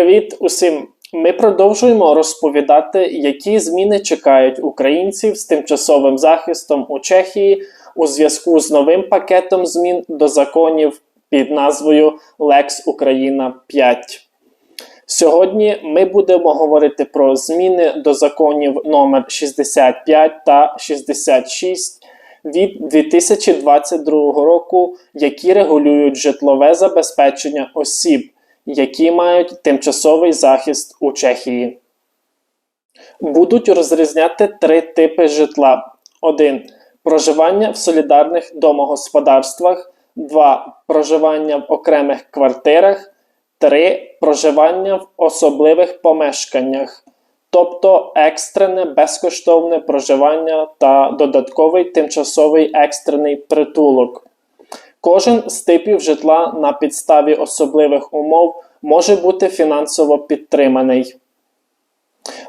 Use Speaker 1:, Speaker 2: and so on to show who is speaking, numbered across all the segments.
Speaker 1: Привіт усім! Ми продовжуємо розповідати, які зміни чекають українців з тимчасовим захистом у Чехії у зв'язку з новим пакетом змін до законів під назвою Lex Україна 5. Сьогодні ми будемо говорити про зміни до законів номер 65 та 66 від 2022 року, які регулюють житлове забезпечення осіб, які мають тимчасовий захист у Чехії. Будуть розрізняти три типи житла: 1. Проживання в солідарних домогосподарствах, 2. Проживання в окремих квартирах, 3. Проживання в особливих помешканнях, тобто екстрене безкоштовне проживання та додатковий тимчасовий екстрений притулок. Кожен з типів житла на підставі особливих умов може бути фінансово підтриманий.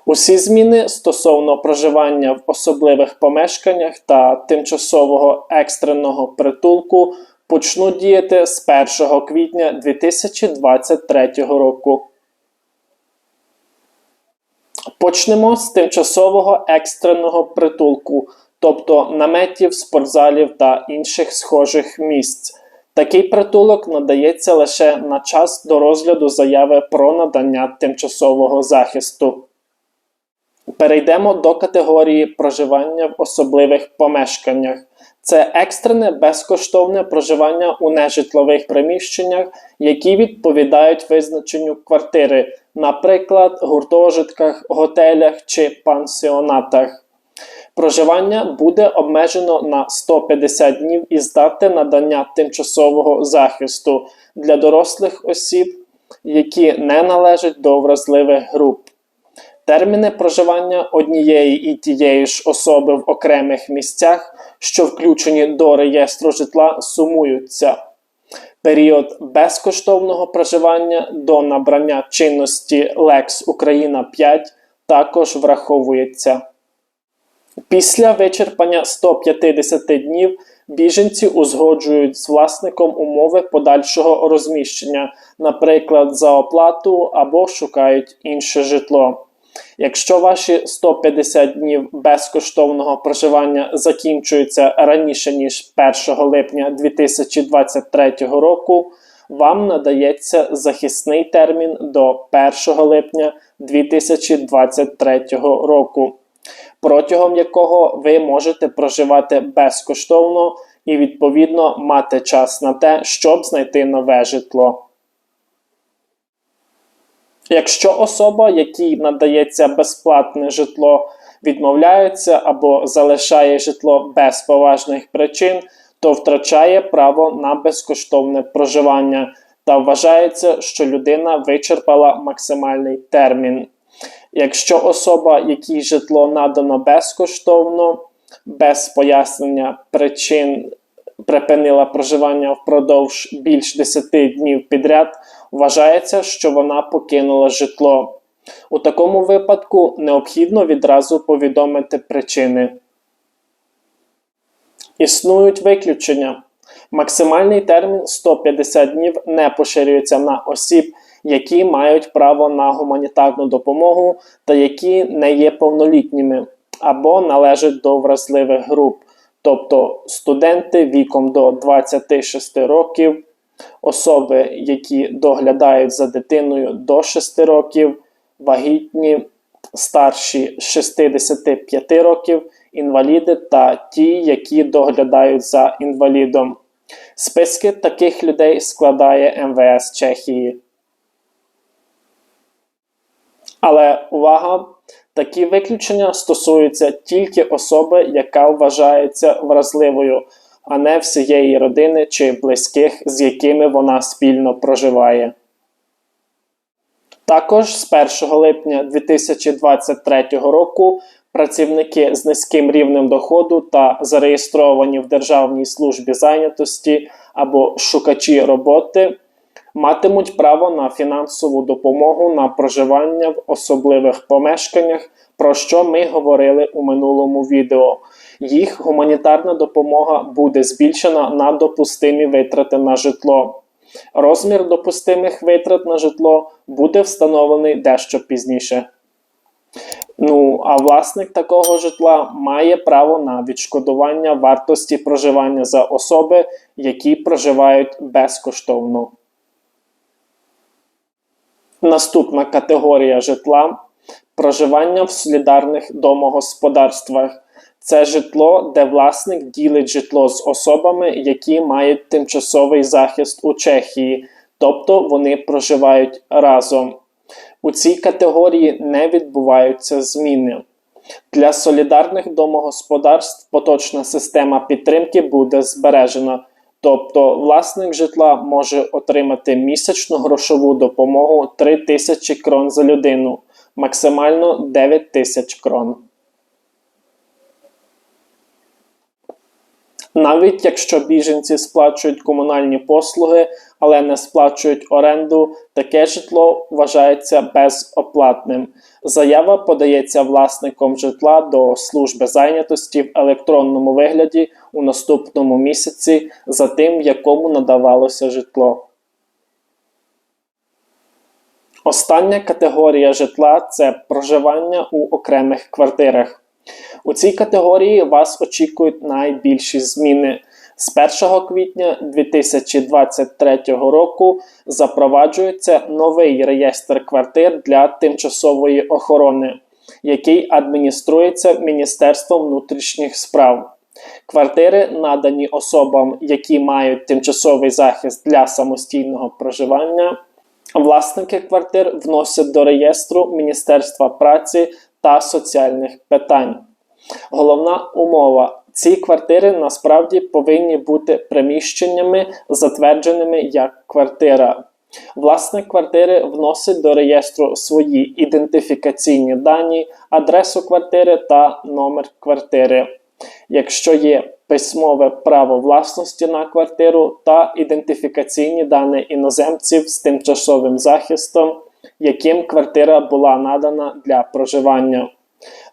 Speaker 1: Усі зміни стосовно проживання в особливих помешканнях та тимчасового екстреного притулку почнуть діяти з 1 квітня 2023 року. Почнемо з тимчасового екстреного притулку, тобто наметів, спортзалів та інших схожих місць. Такий притулок надається лише на час до розгляду заяви про надання тимчасового захисту. Перейдемо до категорії проживання в особливих помешканнях. Це екстрене безкоштовне проживання у нежитлових приміщеннях, які відповідають визначенню квартири, наприклад, гуртожитках, готелях чи пансіонатах. Проживання буде обмежено на 150 днів із дати надання тимчасового захисту для дорослих осіб, які не належать до вразливих груп. Терміни проживання однієї і тієї ж особи в окремих місцях, що включені до реєстру житла, сумуються. Період безкоштовного проживання до набрання чинності Lex Україна 5 також враховується. Після вичерпання 150 днів біженці узгоджують з власником умови подальшого розміщення, наприклад, за оплату або шукають інше житло. Якщо ваші 150 днів безкоштовного проживання закінчуються раніше ніж 1 липня 2023 року, вам надається захисний термін до 1 липня 2023 року, протягом якого ви можете проживати безкоштовно і, відповідно, мати час на те, щоб знайти нове житло. Якщо особа, якій надається безплатне житло, відмовляється або залишає житло без поважних причин, то втрачає право на безкоштовне проживання та вважається, що людина вичерпала максимальний термін. Якщо особа, якій житло надано безкоштовно, без пояснення причин припинила проживання впродовж більш 10 днів підряд, вважається, що вона покинула житло. У такому випадку необхідно відразу повідомити причини. Існують виключення. Максимальний термін 150 днів не поширюється на осіб, які мають право на гуманітарну допомогу та які не є повнолітніми або належать до вразливих груп, тобто студенти віком до 26 років, особи, які доглядають за дитиною до 6 років, вагітні, старші 65 років, інваліди та ті, які доглядають за інвалідом. Списки таких людей складає МВС Чехії. Але увага! Такі виключення стосуються тільки особи, яка вважається вразливою, а не всієї родини чи близьких, з якими вона спільно проживає. Також з 1 липня 2023 року працівники з низьким рівнем доходу та зареєстровані в Державній службі зайнятості або шукачі роботи матимуть право на фінансову допомогу на проживання в особливих помешканнях, про що ми говорили у минулому відео. Їх гуманітарна допомога буде збільшена на допустимі витрати на житло. Розмір допустимих витрат на житло буде встановлений дещо пізніше. Ну, а власник такого житла має право на відшкодування вартості проживання за особи, які проживають безкоштовно. Наступна категорія житла проживання в солідарних домогосподарствах. Це житло, де власник ділить житло з особами, які мають тимчасовий захист у Чехії, тобто вони проживають разом. У цій категорії не відбуваються зміни. Для солідарних домогосподарств поточна система підтримки буде збережена, тобто власник житла може отримати місячну грошову допомогу 3 тисячі крон за людину, максимально 9 тисяч крон. Навіть якщо біженці сплачують комунальні послуги, але не сплачують оренду, таке житло вважається безоплатним. Заява подається власником житла до служби зайнятості в електронному вигляді у наступному місяці за тим, якому надавалося житло. Остання категорія житла це проживання у окремих квартирах. У цій категорії вас очікують найбільші зміни. З 1 квітня 2023 року запроваджується новий реєстр квартир для тимчасової охорони, який адмініструється Міністерством внутрішніх справ. Квартири надані особам, які мають тимчасовий захист для самостійного проживання. Власники квартир вносять до реєстру Міністерства праці та соціальних питань. Головна умова: ці квартири насправді повинні бути приміщеннями, затвердженими як квартира. Власник квартири вносить до реєстру свої ідентифікаційні дані, адресу квартири та номер квартири. Якщо є письмове право власності на квартиру та ідентифікаційні дані іноземців з тимчасовим захистом, яким квартира була надана для проживання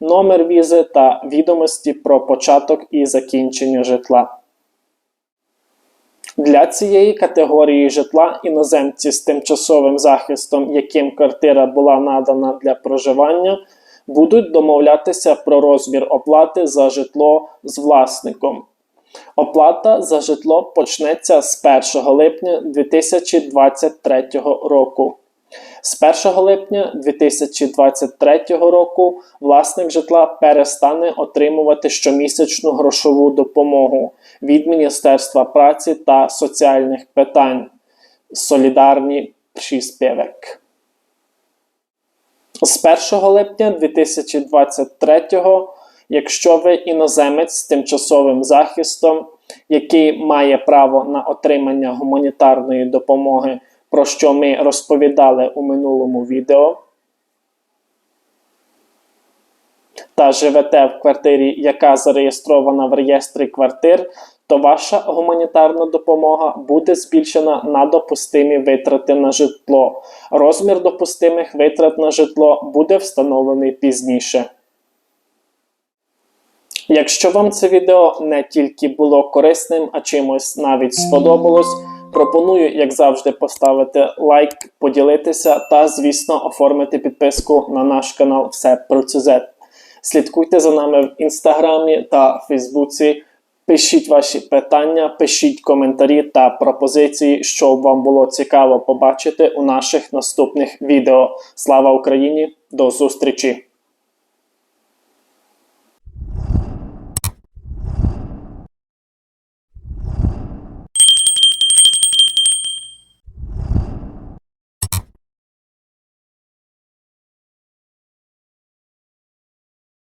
Speaker 1: номер візи та відомості про початок і закінчення житла. Для цієї категорії житла іноземці з тимчасовим захистом, яким квартира була надана для проживання, будуть домовлятися про розмір оплати за житло з власником. Оплата за житло почнеться з 1 липня 2023 року. З 1 липня 2023 року власник житла перестане отримувати щомісячну грошову допомогу від Міністерства праці та соціальних питань. Солідарні приспівок. З 1 липня 2023 якщо ви іноземець з тимчасовим захистом, який має право на отримання гуманітарної допомоги про що ми розповідали у минулому відео. Та живете в квартирі, яка зареєстрована в реєстрі квартир, то ваша гуманітарна допомога буде збільшена на допустимі витрати на житло. Розмір допустимих витрат на житло буде встановлений пізніше. Якщо вам це відео не тільки було корисним, а чимось навіть сподобалось. Пропоную, як завжди, поставити лайк, поділитися та, звісно, оформити підписку на наш канал Все про ЦЗ. Слідкуйте за нами в інстаграмі та Фейсбуці. Пишіть ваші питання, пишіть коментарі та пропозиції, що вам було цікаво побачити у наших наступних відео. Слава Україні! До зустрічі!